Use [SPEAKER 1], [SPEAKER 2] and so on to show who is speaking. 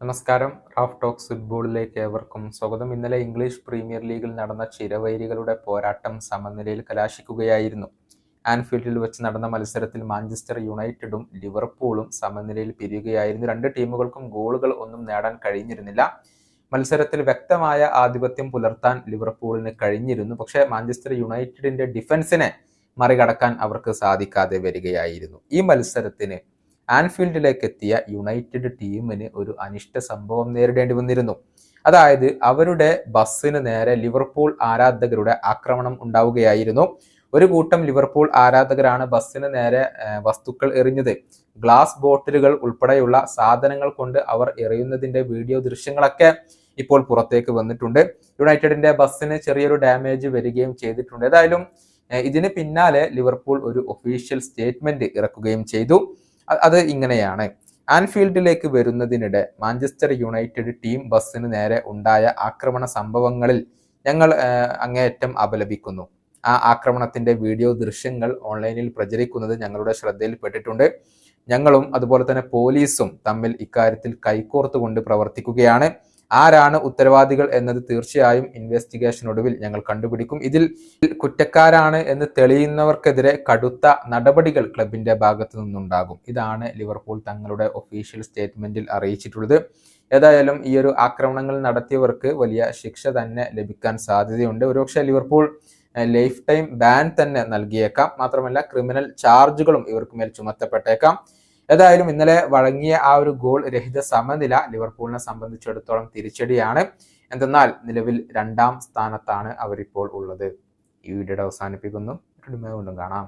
[SPEAKER 1] നമസ്കാരം. Raf talks ഫുട്ബോളിലേക്ക് ഏവർക്കും സ്വാഗതം. ഇന്നലെ ഇംഗ്ലീഷ് പ്രീമിയർ ലീഗിൽ നടന്ന ചിരവൈരികളുടെ പോരാട്ടം സമനിലയിൽ കലാശിക്കുകയായിരുന്നു. ആൻഫീൽഡിൽ വെച്ച് നടന്ന മത്സരത്തിൽ മാഞ്ചസ്റ്റർ യുണൈറ്റഡും ലിവർപൂളും സമനിലയിൽ പിരിയുകയായിരുന്നു. രണ്ട് ടീമുകൾക്കും ഗോളുകൾ ഒന്നും നേടാൻ കഴിഞ്ഞിരുന്നില്ല. മത്സരത്തിൽ വ്യക്തമായ ആധിപത്യം പുലർത്താൻ ലിവർപൂളിന് കഴിഞ്ഞിരുന്നു. പക്ഷേ മാഞ്ചസ്റ്റർ യുണൈറ്റഡിന്റെ ഡിഫൻസിനെ മറികടക്കാൻ അവർക്ക് സാധിക്കാതെ വരികയായിരുന്നു. ഈ മത്സരത്തിന് ആൻഫീൽഡിലേക്ക് എത്തിയ യുണൈറ്റഡ് ടീമിന് ഒരു അനിഷ്ട സംഭവം നേരിടേണ്ടി വന്നിരുന്നു. അതായത് അവരുടെ ബസ്സിന് നേരെ ലിവർപൂൾ ആരാധകരുടെ ആക്രമണം ഉണ്ടാവുകയായിരുന്നു. ഒരു കൂട്ടം ലിവർപൂൾ ആരാധകരാണ് ബസ്സിന് നേരെ വസ്തുക്കൾ എറിഞ്ഞത്. ഗ്ലാസ് ബോട്ടിലുകൾ ഉൾപ്പെടെയുള്ള സാധനങ്ങൾ കൊണ്ട് അവർ എറിയുന്നതിന്റെ വീഡിയോ ദൃശ്യങ്ങളൊക്കെ ഇപ്പോൾ പുറത്തേക്ക് വന്നിട്ടുണ്ട്. യുണൈറ്റഡിന്റെ ബസ്സിന് ചെറിയൊരു ഡാമേജ് വരികയും ചെയ്തിട്ടുണ്ട്. ഏതായാലും ഇതിന് പിന്നാലെ ലിവർപൂൾ ഒരു ഒഫീഷ്യൽ സ്റ്റേറ്റ്മെന്റ് ഇറക്കുകയും ചെയ്തു. അത് ഇങ്ങനെയാണ്. ആൻഫീൽഡിലേക്ക് വരുന്നതിനിടെ മാഞ്ചസ്റ്റർ യുണൈറ്റഡ് ടീം ബസ്സിന് നേരെ ഉണ്ടായ ആക്രമണ സംഭവങ്ങളിൽ ഞങ്ങൾ അങ്ങേയറ്റം അപലപിക്കുന്നു. ആ ആക്രമണത്തിന്റെ വീഡിയോ ദൃശ്യങ്ങൾ ഓൺലൈനിൽ പ്രചരിക്കുന്നത് ഞങ്ങളുടെ ശ്രദ്ധയിൽപ്പെട്ടിട്ടുണ്ട്. ഞങ്ങളും അതുപോലെ തന്നെ പോലീസും തമ്മിൽ ഇക്കാര്യത്തിൽ കൈകോർത്തുകൊണ്ട് പ്രവർത്തിക്കുകയാണ്. ആരാണ് ഉത്തരവാദികൾ എന്നത് തീർച്ചയായും ഇൻവെസ്റ്റിഗേഷൻ ഒടുവിൽ ഞങ്ങൾ കണ്ടുപിടിക്കും. ഇതിൽ കുറ്റക്കാരാണ് എന്ന് തെളിയുന്നവർക്കെതിരെ കടുത്ത നടപടികൾ ക്ലബിന്റെ ഭാഗത്തു നിന്നുണ്ടാകും. ഇതാണ് ലിവർപൂൾ തങ്ങളുടെ ഒഫീഷ്യൽ സ്റ്റേറ്റ്മെന്റിൽ അറിയിച്ചിട്ടുള്ളത്. ഏതായാലും ഈ ഒരു ആക്രമണങ്ങൾ നടത്തിയവർക്ക് വലിയ ശിക്ഷ തന്നെ ലഭിക്കാൻ സാധ്യതയുണ്ട്. ഒരുപക്ഷെ ലിവർപൂൾ ലൈഫ് ടൈം ബാൻ തന്നെ നൽകിയേക്കാം. മാത്രമല്ല ക്രിമിനൽ ചാർജുകളും ഇവർക്ക് മേൽ ചുമത്തപ്പെട്ടേക്കാം. ഏതായാലും ഇന്നലെ വഴങ്ങിയ ആ ഒരു ഗോൾ രഹിത സമനില ലിവർപൂളിനെ സംബന്ധിച്ചിടത്തോളം തിരിച്ചടിയാണ്. എന്തെന്നാൽ നിലവിൽ രണ്ടാം സ്ഥാനത്താണ് അവരിപ്പോൾ ഉള്ളത്. ഈ വീഡിയോയുടെ അവസാനിപ്പിക്കുന്നു. കാണാം.